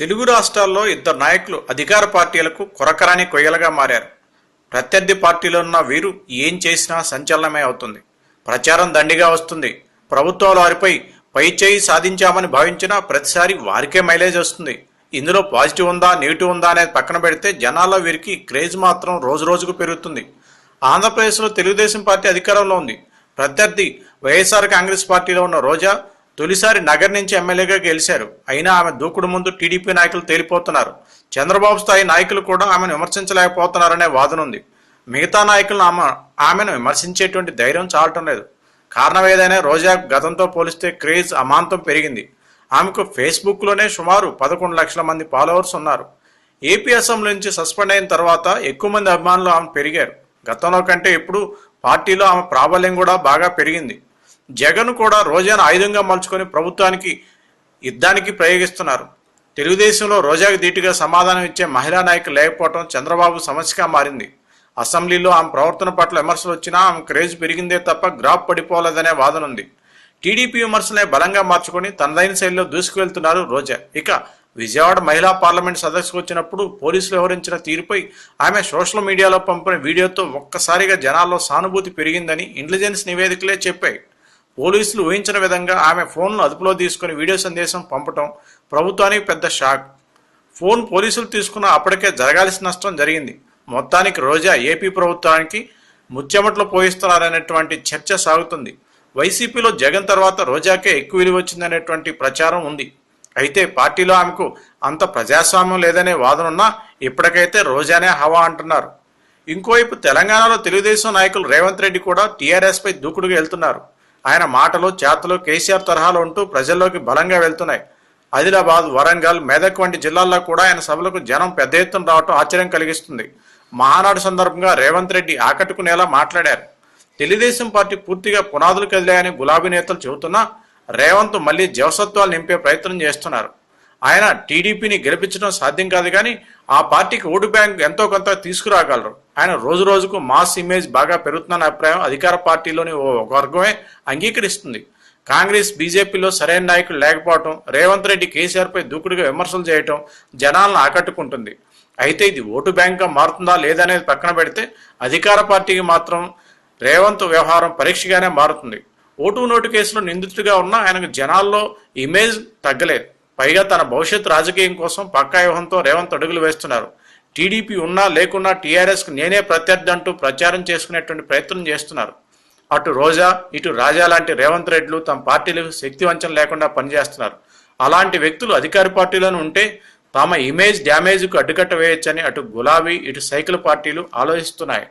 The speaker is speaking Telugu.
తెలుగు రాష్ట్రాల్లో ఇద్దరు నాయకులు అధికార పార్టీలకు కొరకరాని కొయ్యలుగా మారారు. ప్రత్యర్థి పార్టీలో ఉన్న వీరు ఏం చేసినా సంచలనమే అవుతుంది. ప్రచారం దండిగా వస్తుంది. ప్రభుత్వాలు వారిపై పై చేయి సాధించామని భావించినా ప్రతిసారి వారికే మైలేజ్ వస్తుంది. ఇందులో పాజిటివ్ ఉందా నెగిటివ్ ఉందా అనేది పక్కన పెడితే జనాల్లో వీరికి క్రేజ్ మాత్రం రోజు రోజుకు పెరుగుతుంది. ఆంధ్రప్రదేశ్లో తెలుగుదేశం పార్టీ అధికారంలో ఉంది. ప్రత్యర్థి వైఎస్ఆర్ కాంగ్రెస్ పార్టీలో ఉన్న రోజా తొలిసారి నగర్ నుంచి ఎమ్మెల్యేగా గెలిచారు. అయినా ఆమె దూకుడు ముందు టీడీపీ నాయకులు తేలిపోతున్నారు. చంద్రబాబు స్థాయి నాయకులు కూడా ఆమెను విమర్శించలేకపోతున్నారనే వాదన ఉంది. మిగతా నాయకులను ఆమె ఆమెను విమర్శించేటువంటి ధైర్యం చాలటం లేదు. కారణం ఏదైనా రోజా గతంతో పోలిస్తే క్రేజ్ అమాంతం పెరిగింది. ఆమెకు ఫేస్బుక్లోనే సుమారు పదకొండు లక్షల మంది ఫాలోవర్స్ ఉన్నారు. ఏపీ అసెంబ్లీ నుంచి సస్పెండ్ అయిన తర్వాత ఎక్కువ మంది అభిమానులు ఆమె పెరిగారు. గతంలో కంటే ఇప్పుడు పార్టీలో ఆమె ప్రాబల్యం కూడా బాగా పెరిగింది. జగన్ కూడా రోజాను ఆయుధంగా మలుచుకొని ప్రభుత్వానికి యుద్ధానికి ప్రయోగిస్తున్నారు. తెలుగుదేశంలో రోజాకు ధీటుగా సమాధానం ఇచ్చే మహిళా నాయకులు లేకపోవడం చంద్రబాబు సమస్యగా మారింది. అసెంబ్లీలో ఆమె ప్రవర్తన పట్ల విమర్శలు వచ్చినా ఆమె క్రేజ్ పెరిగిందే తప్ప గ్రాఫ్ పడిపోలేదనే వాదన ఉంది. టీడీపీ విమర్శలే బలంగా మార్చుకొని తనదైన శైలిలో దూసుకువెళ్తున్నారు రోజా. ఇక విజయవాడ మహిళా పార్లమెంట్ సదస్సుకు వచ్చినప్పుడు పోలీసులు వ్యవహరించిన తీరుపై ఆమె సోషల్ మీడియాలో పంపిన వీడియోతో ఒక్కసారిగా జనాల్లో సానుభూతి పెరిగిందని ఇంటెలిజెన్స్ నివేదికలే చెప్పాయి. పోలీసులు ఊహించిన విధంగా ఆమె ఫోన్ను అదుపులో తీసుకుని వీడియో సందేశం పంపటం ప్రభుత్వానికి పెద్ద షాక్. ఫోన్ పోలీసులు తీసుకున్న అప్పటికే జరగాల్సిన నష్టం జరిగింది. మొత్తానికి రోజా ఏపీ ప్రభుత్వానికి ముచ్చెమట్లు పోయిస్తున్నారనేటువంటి చర్చ సాగుతుంది. వైసీపీలో జగన్ తర్వాత రోజాకే ఎక్కువ విలువ వచ్చిందనేటువంటి ప్రచారం ఉంది. అయితే పార్టీలో ఆమెకు అంత ప్రజాస్వామ్యం లేదనే వాదన ఉన్నా ఇప్పటికైతే రోజానే హవా అంటున్నారు. ఇంకోవైపు తెలంగాణలో తెలుగుదేశం నాయకులు రేవంత్ రెడ్డి కూడా టీఆర్ఎస్పై దూకుడుగా వెళ్తున్నారు. ఆయన మాటలు చేతలు కేసీఆర్ తరహాలో ఉంటూ ప్రజల్లోకి బలంగా వెళ్తున్నాయి. ఆదిలాబాద్ వరంగల్ మెదక్ వంటి జిల్లాల్లో కూడా ఆయన సభలకు జనం పెద్ద ఎత్తున రావటం ఆశ్చర్యం కలిగిస్తుంది. మహానాడు సందర్భంగా రేవంత్ రెడ్డి ఆకట్టుకునేలా మాట్లాడారు. తెలుగుదేశం పార్టీ పూర్తిగా పునాదులు కదిలాయని గులాబీ నేతలు చెబుతున్నా రేవంత్ మళ్ళీ జవసత్వాలు నింపే ప్రయత్నం చేస్తున్నారు. ఆయన టీడీపీని గెలిపించడం సాధ్యం కాదు కానీ ఆ పార్టీకి ఓటు బ్యాంక్ ఎంతో కొంత తీసుకురాగలరు. ఆయన రోజు రోజుకు మాస్ ఇమేజ్ బాగా పెరుగుతుందన్న అభిప్రాయం అధికార పార్టీలోని ఓ ఒక వర్గమే అంగీకరిస్తుంది. కాంగ్రెస్ బీజేపీలో సరైన నాయకులు లేకపోవటం రేవంత్ రెడ్డి కేసీఆర్పై దూకుడుగా విమర్శలు చేయటం జనాలను ఆకట్టుకుంటుంది. అయితే ఇది ఓటు బ్యాంక్గా మారుతుందా లేదనేది పక్కన పెడితే అధికార పార్టీకి మాత్రం రేవంత్ వ్యవహారం పరీక్షగానే మారుతుంది. ఓటు నోటు కేసులో నిందితుడిగా ఉన్న ఆయనకు జనాల్లో ఇమేజ్ తగ్గలేదు. పైగా తన భవిష్యత్ రాజకీయం కోసం పక్కా వ్యూహంతో రేవంత్ అడుగులు వేస్తున్నారు. టీడీపీ ఉన్నా లేకున్నా టీఆర్ఎస్కు నేనే ప్రత్యర్థి అంటూ ప్రచారం చేసుకునేటువంటి ప్రయత్నం చేస్తున్నారు. అటు రోజా ఇటు రాజా లాంటి రేవంత్ రెడ్లు తమ పార్టీలకు శక్తి వంచన లేకుండా పనిచేస్తున్నారు. అలాంటి వ్యక్తులు అధికార పార్టీలోనే ఉంటే తమ ఇమేజ్ డ్యామేజ్కు అడ్డుకట్ట వేయొచ్చని అటు గులాబీ ఇటు సైకిల్ పార్టీలు ఆలోచిస్తున్నాయి.